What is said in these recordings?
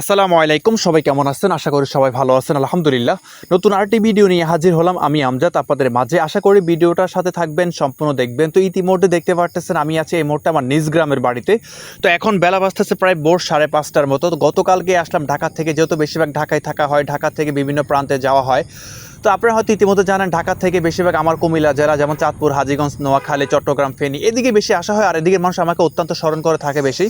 আসসালামু আলাইকুম, সবাই কেমন আছেন? আশা করি সবাই ভালো আছেন, আলহামদুলিল্লাহ। নতুন আরেকটি ভিডিও নিয়ে হাজির হলাম আমি আমজাদ। আপনাদের মাঝে আশা করি ভিডিওটার সাথে থাকবেন, সম্পূর্ণ দেখবেন। তো ইতিমধ্যে দেখতে পারতেছেন, আমি আছি এই মুহূর্তে আমার নিজ গ্রামের বাড়িতে। তো এখন বেলা বাজতেছে প্রায় ভোর সাড়ে পাঁচটার মতো। গতকালকে আসলাম ঢাকা থেকে, যেহেতু বেশিরভাগ ঢাকায় থাকা হয়, ঢাকা থেকে বিভিন্ন প্রান্তে যাওয়া হয়। তো আপনারা হয়তো ইতিমধ্যে জানেন, ঢাকা থেকে বেশিরভাগ আমার কুমিল্লা জেলা, যেমন চাঁদপুর, হাজিগঞ্জ, নোয়াখালী, চট্টগ্রাম, ফেনী, এদিকে বেশি আসা হয় আর এদিকে মানুষ আমাকে অত্যন্ত স্মরণ করে থাকে বেশি।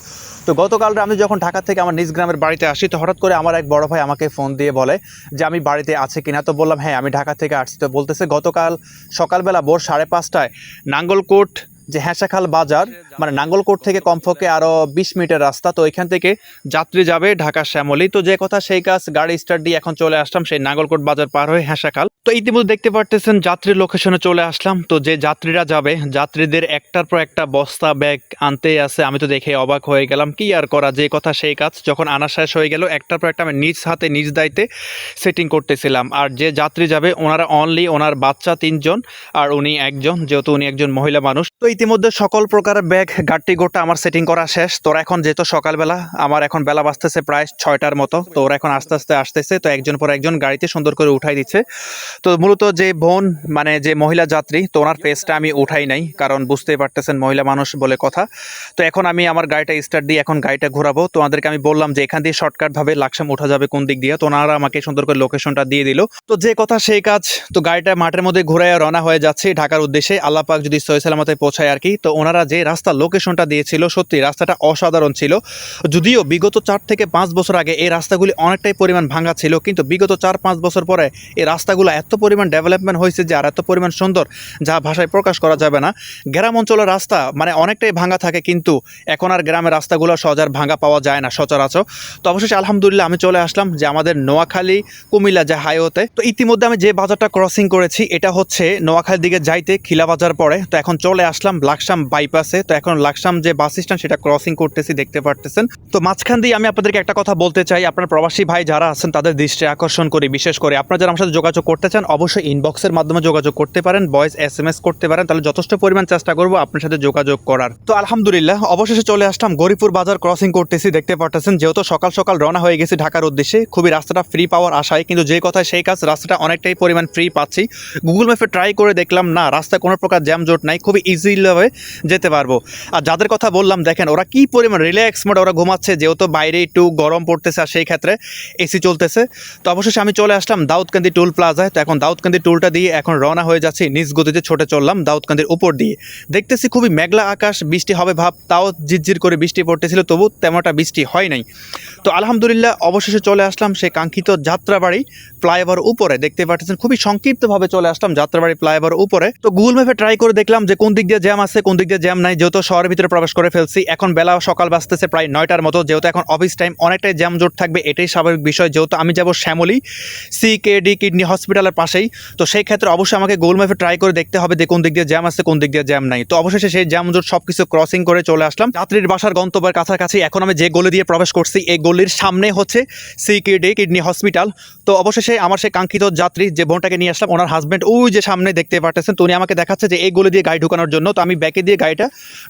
তো গতকাল আমি যখন ঢাকা থেকে আমার নিজ গ্রামের বাড়িতে আসি, তো হঠাৎ করে আমার এক বড় ভাই আমাকে ফোন দিয়ে বলে যে, আমি বাড়িতে আছে কিনা? তো বললাম হ্যাঁ আমি ঢাকা থেকে আসছি। তো বলতেছে, গতকাল সকালবেলা ভোর সাড়ে পাঁচটায় নাঙ্গলকোট যে হ্যাঁসাখাল বাজার মানে নাঙ্গলকোট থেকে কমপক্ষে আরও বিশ মিনিটের রাস্তা, তো এখান থেকে যাত্রী যাবে ঢাকা শ্যামলি। তো যে কথা সেই কাজ গাড়ি স্টার্ট দিয়ে এখন চলে আসলাম সেই নাঙ্গলকোট বাজার পার হয়ে হ্যাঁসাখাল তো ইতিমধ্যে দেখতে পারতেছেন যাত্রীর লোকেশনে চলে আসলাম। তো যে যাত্রীরা যাবে, যাত্রীদের একটার পর একটা বস্তা, ব্যাগ আনতেই আছে, আমি তো দেখে অবাক হয়ে গেলাম, কি আর করা, যে কথা সেই কাজ। যখন আনা শেষ হয়ে গেল, একটার পর একটা আমি নিজ হাতে, নিজ দায়িত্বে সেটিং করতেছিলাম। আর যে যাত্রী যাবে, ওনারা অনলি ওনার বাচ্চা তিনজন, আর উনি একজন, যেহেতু উনি একজন মহিলা মানুষ। তো ইতিমধ্যে সকল প্রকার ব্যাগ গাড়টি গোটা আমার সেটিং করা শেষ। তোরা এখন যেহেতু সকালবেলা, আমার এখন বেলা বাজতেছে প্রায় ছয়টার মতো। তো ওরা এখন আস্তে আস্তে আসতেছে, তো একজন পর একজন গাড়িতে সুন্দর করে উঠাই দিচ্ছে। তো মূলত যে বোন মানে যে মহিলা যাত্রী, তো ওনার ফেসটা আমি উঠাই নাই, কারণ বুঝতেই পারতেছেন মহিলা মানুষ বলে কথা। তো এখন আমি আমার গাড়িটা স্টার্ট দিয়ে এখন গাড়িটা ঘোরাবো। তো ওনাদেরকে আমি বললাম যে এখান দিয়ে শর্টকাটভাবে লাকসাম উঠা যাবে কোন দিক দিয়ে। তো ওনারা আমাকে সুন্দর করে লোকেশনটা দিয়ে দিল। তো যে কথা, সেই কাজ, তো গাড়িটা মাঠের মধ্যে ঘুরে রওনা হয়ে যাচ্ছে ঢাকার উদ্দেশ্যে। আল্লাহ পাক যদি সহি সালামতে পৌঁছায় আর কি। তো ওনারা যে রাস্তা লোকেশনটা দিয়েছিল সত্যি রাস্তাটা অসাধারণ ছিল। যদিও বিগত চার থেকে পাঁচ বছর আগে এই রাস্তাগুলি অনেকটাই পরিমাণ ভাঙা ছিল, কিন্তু বিগত চার পাঁচ বছর পরে এই রাস্তাগুলো এত পরিমাণ ডেভেলপমেন্ট হয়েছে যে আর এত পরিমাণ সুন্দর যা ভাষায় প্রকাশ করা যাবে না। গ্রাম অঞ্চলের রাস্তা মানে অনেকটাই ভাঙা থাকে, কিন্তু এখন আর গ্রামের রাস্তাগুলো সহজ আর ভাঙা পাওয়া যায় না সচরাচর। তো অবশেষে আলহামদুলিল্লাহ আমি চলে আসলাম যে আমাদের নোয়াখালী কুমিল্লা যে হাইওতে তো ইতিমধ্যে আমি যে বাজারটা ক্রসিং করেছি, এটা হচ্ছে নোয়াখালীর দিকে যাইতে খিলা বাজার পরে। তো এখন চলে আসলাম লাকসাম বাইপাসে। তো এখন লাকসাম যে বাস স্ট্যান্ড, সেটা ক্রসিং করতেছি, দেখতে পারতেছেন। তো মাঝখান দিয়ে আমি আপনাদেরকে একটা কথা বলতে চাই। আপনার প্রবাসী ভাই যারা আছেন, তাদের দৃষ্টি আকর্ষণ করি, বিশেষ করে। আপনারা যারা আমার সাথে যোগাযোগ করতে চান, অবশ্যই ইনবক্সের মাধ্যমে যোগাযোগ করতে পারেন ভয়েস এস এম এস করতে পারেন। তাহলে যথেষ্ট পরিমাণ চেষ্টা করব আপনার সাথে যোগাযোগ করার। তো আলহামদুলিল্লাহ, অবশেষে চলে আসলাম। গরিপুর বাজার ক্রসিং করতেছি, দেখতে পারতেছেন। যেহেতু সকাল সকাল রওনা হয়ে গেছি ঢাকার উদ্দেশ্যে, খুবই রাস্তাটা ফ্রি পাওয়ার আশায়। কিন্তু যে কথায় সেই কাজ, রাস্তাটা অনেকটাই পরিমাণ ফ্রি পাচ্ছি। গুগল ম্যাপে ট্রাই করে দেখলাম, না, রাস্তায় কোনো প্রকার জ্যাম জোট নাই। খুবই ইজিভাবে যেতে পারব। আর যাদের কথা বললাম, দেখেন, ওরা কি পরিমাণ রিল্যাক্স মোডে ওরা ঘুমাচ্ছে, যেহেতু বাইরে একটু গরম পড়তেছে আর সেই ক্ষেত্রে এসি চলতেছে। তো অবশেষে আমি চলে আসলাম দাউদকান্দি টুল প্লাজায় তো এখন দাউদকান্দি টুলটা দিয়ে এখন রওনা হয়ে যাচ্ছি নিজ গতিতে ছোটে চললাম দাউদকান্দির উপর দিয়ে। দেখতেছি খুবই মেঘলা আকাশ, বৃষ্টি হবে ভাব, তাও ঝিরঝির করে বৃষ্টি পড়তেছিল, তবু তেমনটা বৃষ্টি হয় নাই। তো আলহামদুলিল্লাহ, অবশেষে চলে আসলাম সেই কাঙ্ক্ষিত যাত্রাবাড়ি ফ্লাইওভার উপরে। দেখতে পাচ্ছেন, খুবই সংক্ষিপ্তভাবে চলে আসলাম যাত্রাবাড়ি ফ্লাইওভার উপরে। তো গুগল ম্যাপে ট্রাই করে দেখলাম যে কোন দিক দিয়ে জ্যাম আছে, কোন দিক দিয়ে জ্যাম নাই, যেহেতু শহরের ভিতরে প্রবেশ করে ফেলছি। এখন বেলা সকাল বাজতেছে প্রায় নয়টার মতো, যেহেতু এখন অফিস টাইম অনেকটাই জ্যাম জোট থাকবে, এটাই স্বাভাবিক বিষয়। যেহেতু আমি যাব Shyamoli C K D kidney হসপিটালের পাশেই, তো সেই ক্ষেত্রে অবশ্যই আমাকে গুগল ম্যাপে ট্রাই করে দেখতে হবে যে কোন দিক দিয়ে জ্যাম আছে, কোন দিক দিয়ে জ্যাম নাই। তো অবশেষে সেই জ্যাম জোট সব কিছু ক্রসিং করে চলে আসলাম। যাত্রীর বাসার গন্তব্যের কাছাকাছি এখন আমি যে গলি দিয়ে প্রবেশ করছি, এই গলির সামনে হচ্ছে C K D kidney hospital তো অবশেষে আমার সেই কাঙ্ক্ষিত যাত্রী যে বোনটাকে নিয়ে আসলাম, ওনার হাজব্যান্ড ওই যে সামনে দেখতে পারতেছেন, তো উনি আমাকে দেখাচ্ছে যে এই গলি দিয়ে গাড়ি ঢুকানোর জন্য তো আমি ব্যাকে দিয়ে গাড়িটা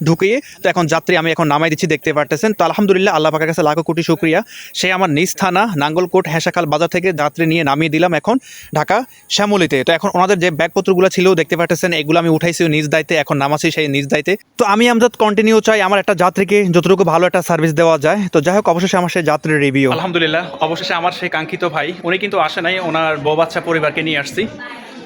ঢুকিয়ে, তো এখন যাত্রী আমি এখন নামাই দিচ্ছি, দেখতে পারতেছেন। তো আলহামদুলিল্লাহ আল্লাহ পাকের কাছে লাখো কোটি শুক্রিয়া। সে আমার নিজ থানা, নাঙ্গলকোট হ্যাঁসাখাল বাজার থেকে যাত্রী নিয়ে নামিয়ে দিলাম এখন ঢাকা শ্যামলিতে। তো এখন ওনাদের যে ব্যাগপত্রগুলো ছিল, দেখতে পারতেছেন, এগুলো আমি উঠাইছি নিজ দায়িত্বে, এখন নামাছি সেই নিজ দায়িত্বে। তো আমি আমজাদ কন্টিনিউ চাই আমার একটা যাত্রীকে যতটুকু ভালো একটা সার্ভিস দেওয়া যায়। তো যাই হোক, অবশেষে আমার সেই যাত্রীর রিভিউ আলহামদুলিল্লাহ, অবশেষে আমার সেই কাঙ্ক্ষিত ভাই, উনি কিন্তু আসে নাই, ওনার বউ বাচ্চা পরিবারকে নিয়ে আসছি।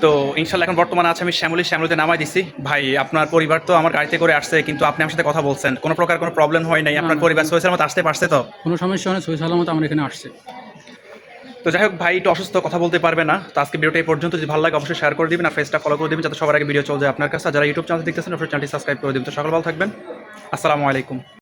তো ইনশাল্লাহ এখন বর্তমানে আছে আমি শ্যামলি শ্যামলিতে নামাই দিছি। ভাই আপনার পরিবার তো আমার গাড়িতে করে আসছে কিন্তু আপনি আমার সাথে কথা বলছেন। কোনো প্রকার কোনো প্রবলেম হয় নাই আপনার পরিবার সোয়েসের মতো আসতে পারছে তো? কোনো সমস্যা হয় সহি সালামত আমার এখানে আসছে। তো যাই হোক ভাই একটু অসুস্থ কথা বলতে পারবে না। তো আজকে ভিডিওটা এই পর্যন্ত যদি ভালো লাগে অবশ্যই শেয়ার করে দিবেন আর ফেসটা ফলো করে দিবেন যাতে সবার আগে ভিডিও চলে যায় আপনার কাছে। যারা ইউটিউব চ্যানেল দেখতেছেন অবশ্যই চ্যানেলটি সাবস্ক্রাইব করে দিবেন। তো সকাল ভালো থাকবেন। আসসালামু আলাইকুম।